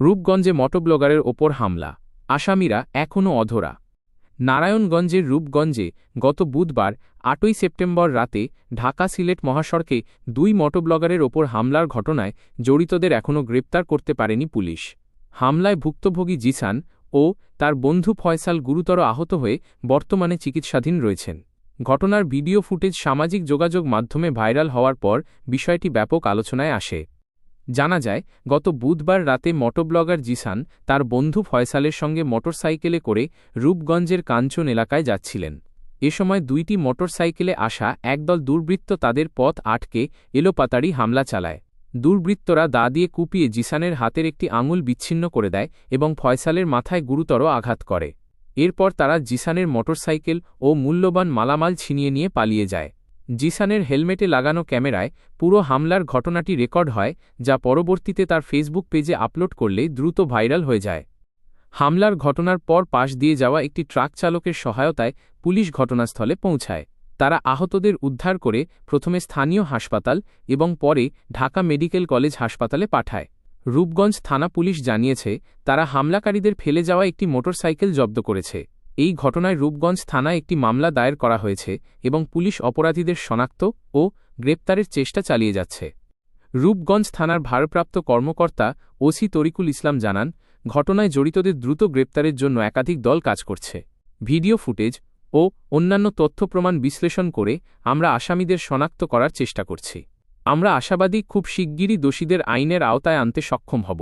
রূপগঞ্জে মটোব্লগারের ওপর হামলা। আসামিরা এখনও অধরা। নারায়ণগঞ্জের রূপগঞ্জে গত বুধবার, আটই সেপ্টেম্বর রাতে ঢাকা সিলেট মহাসড়কে দুই মটোব্লগারের ওপর হামলার ঘটনায় জড়িতদের এখনও গ্রেপ্তার করতে পারেনি পুলিশ। হামলায় ভুক্তভোগী জিসান ও তার বন্ধু ফয়সাল গুরুতর আহত হয়ে বর্তমানে চিকিৎসাধীন রয়েছেন। ঘটনার ভিডিও ফুটেজ সামাজিক যোগাযোগ মাধ্যমে ভাইরাল হওয়ার পর বিষয়টি ব্যাপক আলোচনায় আসে। জানা যায়, গত বুধবার রাতে মটোব্লগার জিসান তার বন্ধু ফয়সালের সঙ্গে মোটরসাইকেলে করে রূপগঞ্জের কাঞ্চন এলাকায় যাচ্ছিলেন। এ সময় দুইটি মোটরসাইকেলে আসা একদল দুর্বৃত্ত তাদের পথ আটকে এলোপাতাড়ি হামলা চালায়। দুর্বৃত্তরা দা দিয়ে কুপিয়ে জিসানের হাতের একটি আঙুল বিচ্ছিন্ন করে দেয় এবং ফয়সালের মাথায় গুরুতর আঘাত করে। এরপর তারা জিসানের মোটরসাইকেল ও মূল্যবান মালামাল ছিনিয়ে নিয়ে পালিয়ে যায়। জিসানের হেলমেটে লাগানো ক্যামেরায় পুরো হামলার ঘটনাটি রেকর্ড হয়, যা পরবর্তীতে তার ফেসবুক পেজে আপলোড করলে দ্রুত ভাইরাল হয়ে যায়। হামলার ঘটনার পর পাশ দিয়ে যাওয়া একটি ট্রাক চালকের সহায়তায় পুলিশ ঘটনাস্থলে পৌঁছায়। তারা আহতদের উদ্ধার করে প্রথমে স্থানীয় হাসপাতাল এবং পরে ঢাকা মেডিকেল কলেজ হাসপাতালে পাঠায়। রূপগঞ্জ থানা পুলিশ জানিয়েছে, তারা হামলাকারীদের ফেলে যাওয়া একটি মোটরসাইকেল জব্দ করেছে। এই ঘটনায় রূপগঞ্জ থানায় একটি মামলা দায়ের করা হয়েছে এবং পুলিশ অপরাধীদের শনাক্ত ও গ্রেপ্তারের চেষ্টা চালিয়ে যাচ্ছে। রূপগঞ্জ থানার ভারপ্রাপ্ত কর্মকর্তা ওসি তরিকুল ইসলাম জানান, ঘটনায় জড়িতদের দ্রুত গ্রেপ্তারের জন্য একাধিক দল কাজ করছে। ভিডিও ফুটেজ ও অন্যান্য তথ্য প্রমাণ বিশ্লেষণ করে আমরা আসামিদের শনাক্ত করার চেষ্টা করছি। আমরা আশাবাদী খুব শিগগিরই দোষীদের আইনের আওতায় আনতে সক্ষম হব।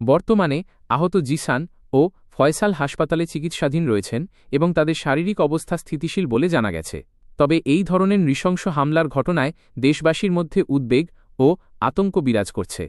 বর্তমানে আহত জিসান ও ফয়সাল হাসপাতালে চিকিৎসাধীন রয়েছেন এবং তাদের শারীরিক অবস্থা স্থিতিশীল বলে জানা গেছে। তবে এই ধরনের নৃশংস হামলার ঘটনায় দেশবাসীর মধ্যে উদ্বেগ ও আতঙ্ক বিরাজ করছে।